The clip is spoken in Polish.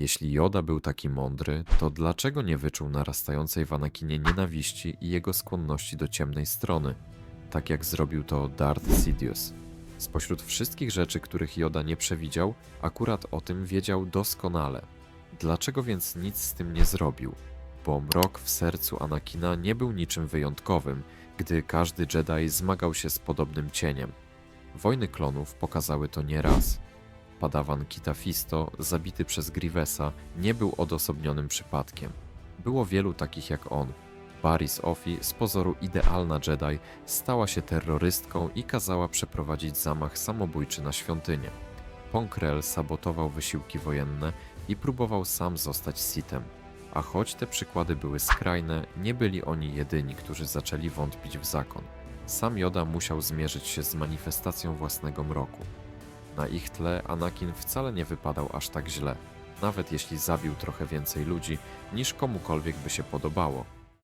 Jeśli Joda był taki mądry, to dlaczego nie wyczuł narastającej w Anakinie nienawiści i jego skłonności do ciemnej strony, tak jak zrobił to Darth Sidious? Spośród wszystkich rzeczy, których Joda nie przewidział, akurat o tym wiedział doskonale. Dlaczego więc nic z tym nie zrobił? Bo mrok w sercu Anakina nie był niczym wyjątkowym, gdy każdy Jedi zmagał się z podobnym cieniem. Wojny klonów pokazały to nieraz. Padawan Kitafisto, zabity przez Grivesa, nie był odosobnionym przypadkiem. Było wielu takich jak on. Baris Ofi, z pozoru idealna Jedi, stała się terrorystką i kazała przeprowadzić zamach samobójczy na świątynię. Ponkrel sabotował wysiłki wojenne i próbował sam zostać Sithem. A choć te przykłady były skrajne, nie byli oni jedyni, którzy zaczęli wątpić w zakon. Sam Joda musiał zmierzyć się z manifestacją własnego mroku. Na ich tle Anakin wcale nie wypadał aż tak źle, nawet jeśli zabił trochę więcej ludzi niż komukolwiek by się podobało.